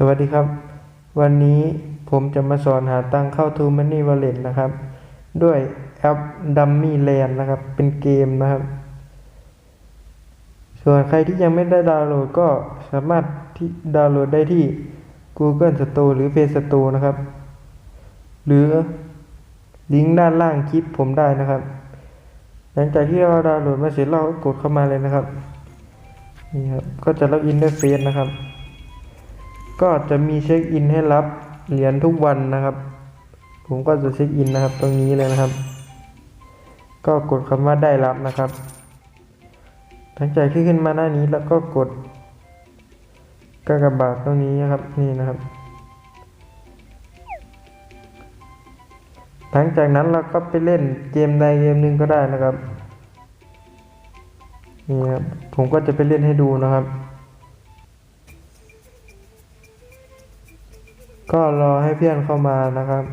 สวัสดีครับ วันนี้ผมจะมาสอนหาตังเข้า t ูมันนี่วอลเล็ตนะครับ ด้วยแอป Dummy Land นะครับ เป็นเกมนะครับ ส่วนใครที่ยังไม่ได้ดาวน์โหลดก็สามารถที่ดาวน์โหลดได้ที่ Google Store หรือ Play Store นะครับ หรือลิงก์ด้านล่างคลิปผมได้นะครับ หลังจากที่เราดาวน์โหลดมาเสร็จเราก็กดเข้ามาเลยนะครับ นี่ครับ ก็จะล็อกอินด้วยเฟซนะครับ ก็จะมีเช็คอินให้รับเหรียญทุกวันนะครับ ผมก็จะเช็คอินนะครับ ตรงนี้เลยนะครับ ก็กดคำว่าได้รับนะครับหลังจากที่ขึ้นมาหน้านี้แล้วก็กดกากบาทตรงนี้นะครับนี่นะครับ หลังจากนั้นเราก็ไปเล่นเกมใดเกมหนึ่งก็ได้นะครับนี่ครับผมก็จะไปเล่นให้ดูนะครับ ก็รอให้เพื่อนเข้ามานะครับ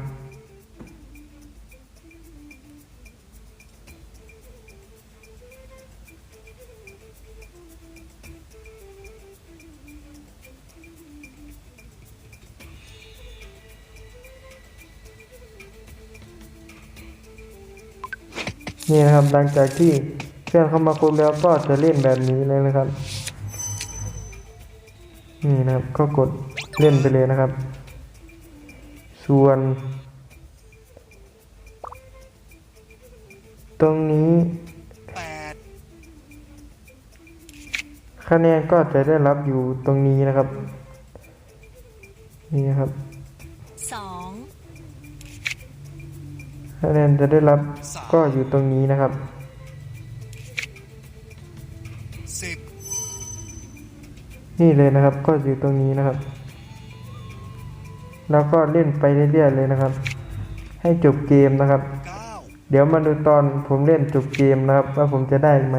นี่นะครับหลังจากที่เพื่อนเข้ามาครบแล้วก็จะเล่นแบบนี้เลยนะครับ นี่นะครับก็กดเล่นไปเลยนะครับ ส่วน ตรงนี้แปดคะแนนก็จะได้รับอยู่ตรงนี้นะครับ นี่นะครับสองคะแนนจะได้รับก็อยู่ตรงนี้นะครับสิบนี่เลยนะครับก็อยู่ตรงนี้นะครับ แล้วก็เล่นไปเรื่อยๆเลยนะครับ ให้จบเกมนะครับ เดี๋ยวมาดูตอนผมเล่นจบเกมนะครับว่าผมจะได้ไหม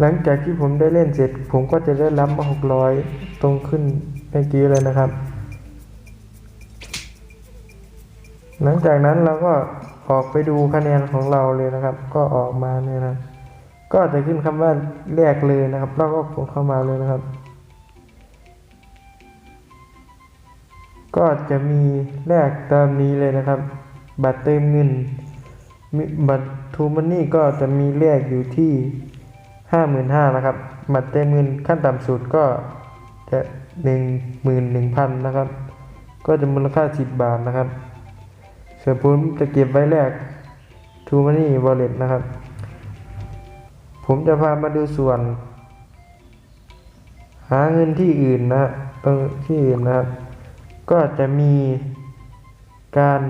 หลังจากที่ผมได้เล่นเสร็จ ผมก็จะได้รับมาหกร้อยตรงขึ้นเมื่อกี้เลยนะครับ หลังจากนั้นเราก็ออกไปดูคะแนนของเราเลยนะครับ ก็ออกมาเนี่ยนะ ก็จะขึ้นคำว่าแลกเลยนะครับเราก็กดเข้ามาเลยนะครับ ก็จะมีแลกตามนี้เลยนะครับ บัตรเติมเงิน บัตรทูมันนี่ก็จะมีแลกอยู่ที่ห้าหมื่นห้านะครับ บัตรเติมเงินขั้นต่ำสุดก็จะหนึ่งหมื่นหนึ่งพันนะครับ ก็จะมูลค่าสิบบาทนะครับส่วนผมจะเก็บไว้แลกทูมันนี่วอลเล็ตนะครับ ผมจะพามาดูส่วน หาเงินที่อื่นนะฮะตรงที่อื่นนะครับ ก็จะมีการ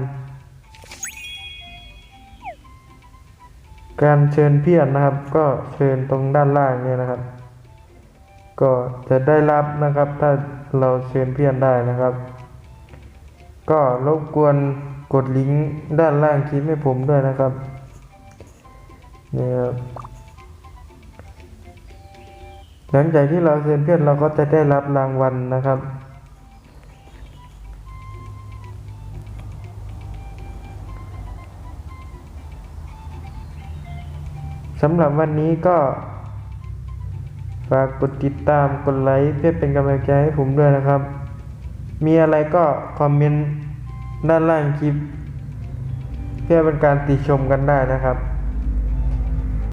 การเชิญเพื่อนนะครับ ก็เชิญตรงด้านล่างเนี่ยนะครับ ก็จะได้รับนะครับ ถ้าเราเชิญเพื่อนได้นะครับ ก็รบกวนกดลิงก์ด้านล่างคลิปให้ผมด้วยนะครับนี่ครับหลังจากที่เราเชิญเพื่อนเราก็จะได้รับรางวัลนะครับ สำหรับวันนี้ก็ฝากกดติดตามกดไลค์เพื่อเป็นกำลังใจให้ผมด้วยนะครับ มีอะไรก็คอมเมนต์ด้านล่างคลิป เพื่อเป็นการติชมกันได้นะครับ